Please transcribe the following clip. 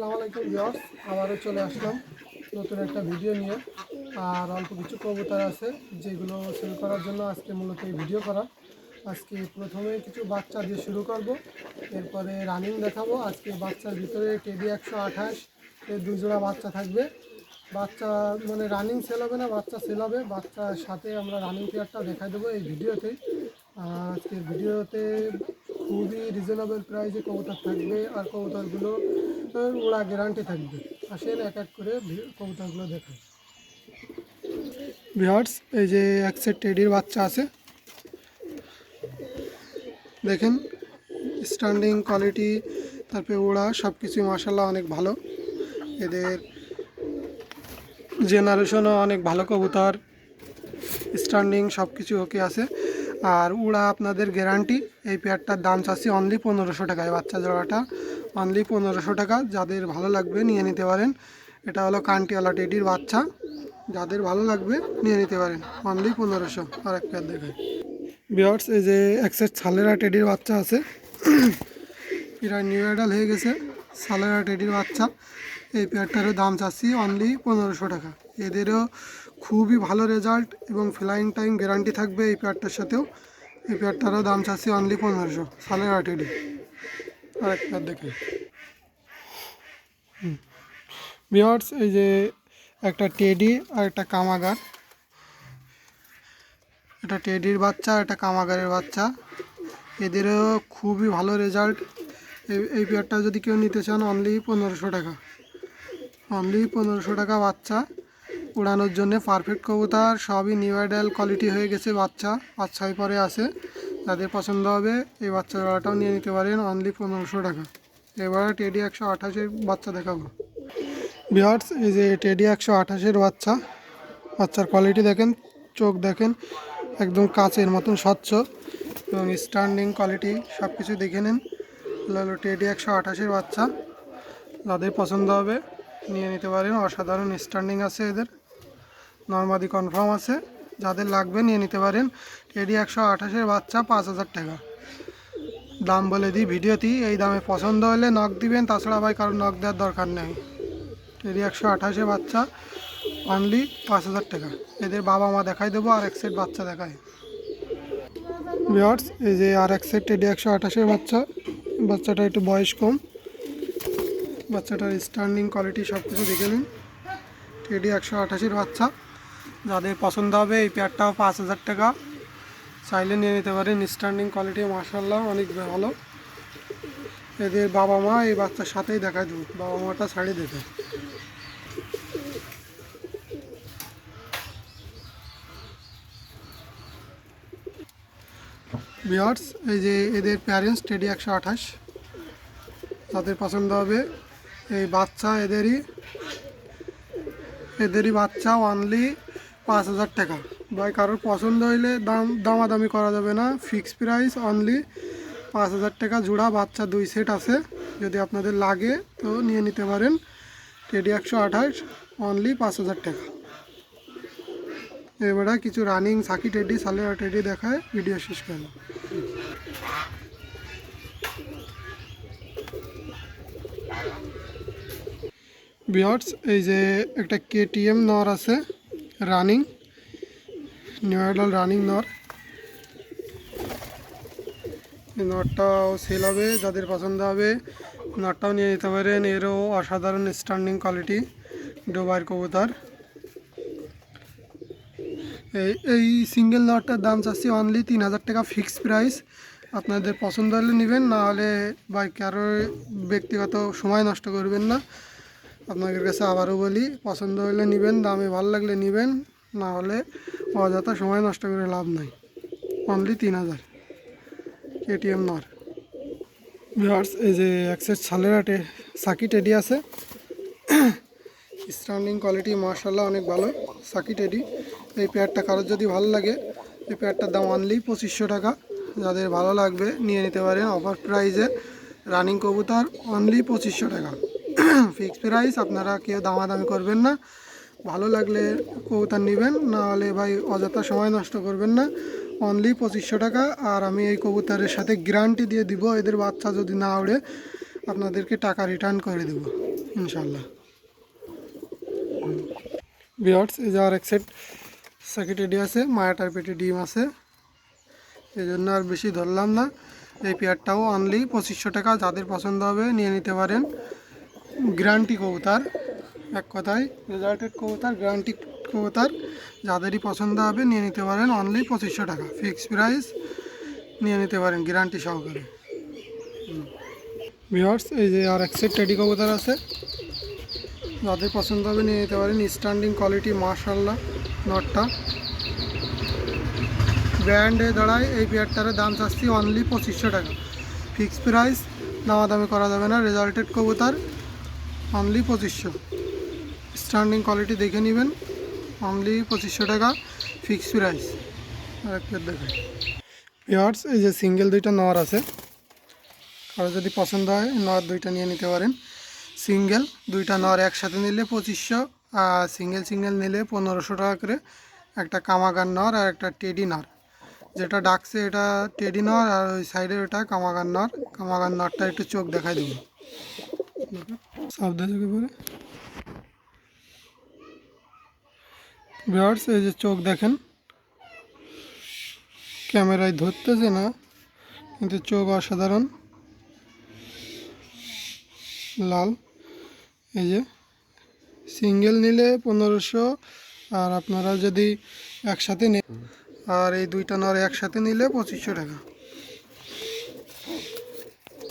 আসসালামু আলাইকুম আবারও চলে আসলাম নতুন একটা ভিডিও নিয়ে। আর অল্প কিছু কবুতর আছে যেগুলো সেল করার জন্য আজকে মূলত এই ভিডিও করা। আজকে প্রথমে কিছু বাচ্চা দিয়ে শুরু করব, এরপরে রানিং দেখাবো। আজকে বাচ্চার ভিতরে টেডি একশো আঠাশ এর দুই জোড়া বাচ্চা থাকবে। বাচ্চা মানে রানিং সেল হবে না, বাচ্চা সেল হবে। বাচ্চার সাথে আমরা রানিং পেয়ারটা দেখাই দেবো এই ভিডিওতেই আজকের ভিডিওতে খুবই রিজনেবল প্রাইসে কবুতর থাকবে আর কবুতরগুলো ওরা গ্যারান্টি থাকবে। আসেন এক এক করে কবুতরগুলো দেখাই। ভিহার্স এই যে এক সেট টেডির বাচ্চা আছে। দেখেন স্ট্যান্ডিং কোয়ালিটি তারপরে ওড়া সব কিছুই মাসাল্লাহ অনেক ভালো। এদের জেনারেশনও অনেক ভালো কবুতর। স্ট্যান্ডিং সব কিছু ওকে আছে। আর উড়া আপনাদের গ্যারান্টি এই পেয়ারটার দাম চাচ্ছি অনলি পনেরোশো টাকায়। বাচ্চা জোড়াটা অনলি পনেরোশো টাকা। যাদের ভালো লাগবে নিয়ে নিতে পারেন। এটা হলো কান্টিওয়ালা টেডির বাচ্চা। যাদের ভালো লাগবে নিয়ে নিতে পারেন। অনলি পনেরোশো। আর এক পেয়ার দেখায় বিয়ার্স এই যে একসেট সালেরা টেডির বাচ্চা আছে, এরা নিউ অ্যাডাল হয়ে গেছে। সালেরা টেডির বাচ্চা। এই পেয়ারটারও দাম চাচ্ছি অনলি পনেরোশো টাকা। এদেরও খুবই ভালো রেজাল্ট এবং ফ্লাইং টাইম গ্যারান্টি থাকবে এই পেয়ারটার সাথেও। এই পেয়ারটারও দাম চাচ্ছি অনলি পনেরোশো সালেরা টেডি আর এক পেয়ার দেখে। বিয়ার্স এই যে একটা টেডি আর একটা কামাগার। এটা টেডির বাচ্চা এটা কামাগারের বাচ্চা। এদেরও খুবই ভালো রেজাল্ট এই পেয়ারটা যদি কেউ নিতে চান অনলি পনেরোশো টাকা। অনলি পনেরোশো টাকা বাচ্চা। উড়ানোর জন্য পারফেক্ট কবুতর, সবই নিউ আইডাল কোয়ালিটি হয়ে গেছে বাচ্চা পাঁচ ছয় পরে আছে। যাদের পছন্দ হবে, এই বাচ্চা জোড়াটাও নিয়ে নিতে পারেন অনলি পনেরোশো টাকা। এবার টেডি একশো আঠাশের বাচ্চা দেখাবো। বিহার্স এই যে টেডি একশো আঠাশের বাচ্চা। বাচ্চার কোয়ালিটি দেখেন, চোখ দেখেন, একদম কাচের মতন স্বচ্ছ এবং স্ট্যান্ডিং কোয়ালিটি সব কিছু দেখে নিন। হলো টেডি একশো আঠাশের বাচ্চা। যাদের পছন্দ হবে, নিয়ে নিতে পারেন। অসাধারণ স্ট্যান্ডিং আছে এদের। নর্মাদি কনফার্ম আছে। যাদের লাগবে, নিয়ে নিতে পারেন। টেডি একশো আঠাশের বাচ্চা, পাঁচ হাজার টাকা। দাম বলে দিই ভিডিওতেই এই দামে পছন্দ হলে নখ দিবেন। তাছাড়া ভাই কারও নখ দেওয়ার দরকার নেই। টেডি একশো আঠাশে বাচ্চা অনলি পাঁচ হাজার টাকা। এদের বাবা মা দেখাই দেবো, আর এক সেট বাচ্চা দেখায় বিয়ার্স এই যে আর এক সেট টেডি একশো আঠাশের বাচ্চা। বাচ্চাটা একটু বয়স কম। বাচ্চাটার স্ট্যান্ডিং কোয়ালিটি সব কিছু দেখে নিন। টেডি একশো আঠাশির বাচ্চা। যাদের পছন্দ হবে এই পেয়ারটাও পাঁচ হাজার টাকা। চাইলে নিয়ে নিতে পারেন স্ট্যান্ডিং কোয়ালিটি মার্শাল্লাহ অনেক ভালো। এদের বাবা মা এই বাচ্চার সাথেই দেখায় দেবো। বাবা মাটা ছাড়িয়ে দেখে বিয়ার্স এই যে এদের প্যারেন্টস টেডি একশো আঠাশ। তাদের পছন্দ হবে এই বাচ্চা, এদেরই। এদেরই বাচ্চা অনলি পাঁচ হাজার টাকা। ভাই, কারোর পছন্দ হইলে দাম, দামাদামি করা যাবে না। ফিক্স প্রাইস অনলি পাঁচ হাজার টাকা। জোড়া বাচ্চা দুই সেট আছে। যদি আপনাদের লাগে, তো নিয়ে নিতে পারেন। টেডি একশো আঠাশ অনলি পাঁচ হাজার টাকা। এবারে কিছু রানিং সাকি টেডি, সালেরা টেডি দেখায় ভিডিও শেষ করলাম বিয়ার্স এই যে একটা কেটিএম নর আছে রানিং নিউ আইডল রানিং নর। নটটাও সেল হবে, যাদের পছন্দ হবে নটটাও নিয়ে যেতে পারেন। এরও অসাধারণ স্ট্যান্ডিং কোয়ালিটি ডোবার কবুতর। এই এই সিঙ্গেল নটটার দাম চাচ্ছি অনলি তিন হাজার টাকা ফিক্স প্রাইস আপনাদের পছন্দ হলে নেবেন, না হলে বা কারও ব্যক্তিগত সময় নষ্ট করবেন না। আপনাদের কাছে আবারও বলি, পছন্দ হলে নেবেন, দামে ভালো লাগলে নেবেন, না হলে অযথা সময় নষ্ট করে লাভ নাই। অনলি তিন হাজার কেটিএম নর। ভিওয়ার্স এই যে অ্যাক্সেস ছালেরাটে সাকি টেডি আছে। স্ট্যান্ডিং কোয়ালিটি মার্শাল্লাহ অনেক ভালো সাকি টেডি এই পেয়ারটা কারোর যদি ভালো লাগে, এই পেয়ারটার দাম অনলি পঁচিশশো টাকা। যাদের ভালো লাগবে, নিয়ে নিতে পারেন অফার প্রাইজে রানিং কবুতর অনলি পঁচিশশো টাকা। ফিক্স প্রাইস আপনারা কেউ দামাদামি করবেন না। ভালো লাগলে কবুতর নেবেন, না হলে ভাই অযথা সময় নষ্ট করবেন না। অনলি পঁচিশশো টাকা, আর আমি এই কবুতরের সাথে গ্যারান্টি দিয়ে দিব, এদের বাচ্চা যদি না ওড়ে, আপনাদেরকে টাকা রিটার্ন করে দেবো ইনশাল্লাহ বিয়ার্স এই যে আর এক সেট স্যাকেটেডি আছে মায়াটার পেটে ডিম আছে। এই জন্য আর বেশি ধরলাম না। এই পেয়ারটাও অনলি পঁচিশশো টাকা, যাদের পছন্দ হবে নিয়ে নিতে পারেন। গ্যারান্টি কবুতার, এক কথায় রেজাল্টেড কবুতার গ্যারান্টি কবুতার। যাদেরই পছন্দ হবে নিয়ে নিতে পারেন অনলি পঁচিশশো টাকা। ফিক্স প্রাইস নিয়ে নিতে পারেন গ্যারান্টি সহকারে। ভিওর্স এই যে আর এক সেট টেডি কবুতর আছে। যাদের পছন্দ হবে নিয়ে নিতে পারেন। স্ট্যান্ডিং কোয়ালিটি মার্শাল্লাহ নটটা। ব্র্যান্ডে দাঁড়ায়, এই পেয়ারটার দাম চাচ্ছি অনলি পঁচিশশো টাকা। ফিক্স প্রাইস দামাদামি করা যাবে না রেজাল্টেড কবুতার অনলি পঁচিশশো। স্ট্যান্ডিং কোয়ালিটি দেখে নেবেন অনলি পঁচিশশো টাকা ফিক্স প্রাইস আর এক পেয়ার পেয়ার্স এই যে সিঙ্গেল দুইটা নর আছে। কারও যদি পছন্দ হয়, নর দুইটা নিয়ে নিতে পারেন। সিঙ্গেল দুইটা নর একসাথে নিলে পঁচিশশো। সিঙ্গেল সিঙ্গেল নিলে পনেরোশো টাকা করে একটা কামাগার নর আর একটা টেডি নর। যেটা ডাকছে এটা টেডি নর আর ওই সাইডে ওটা কামাগার নর। কামাগার নরটা একটু চোখ দেখাই দেবো। সাবধানে চোখে পরে বিয়ার্স এই যে চোখ দেখেন, ক্যামেরায় ধরতেছে না, কিন্তু চোখ অসাধারণ। লাল, এই যে। সিঙ্গেল নিলে পনেরোশো, আর আপনারা যদি একসাথে নেন আর এই দুইটা নর একসাথে নিলে পঁচিশশো টাকা।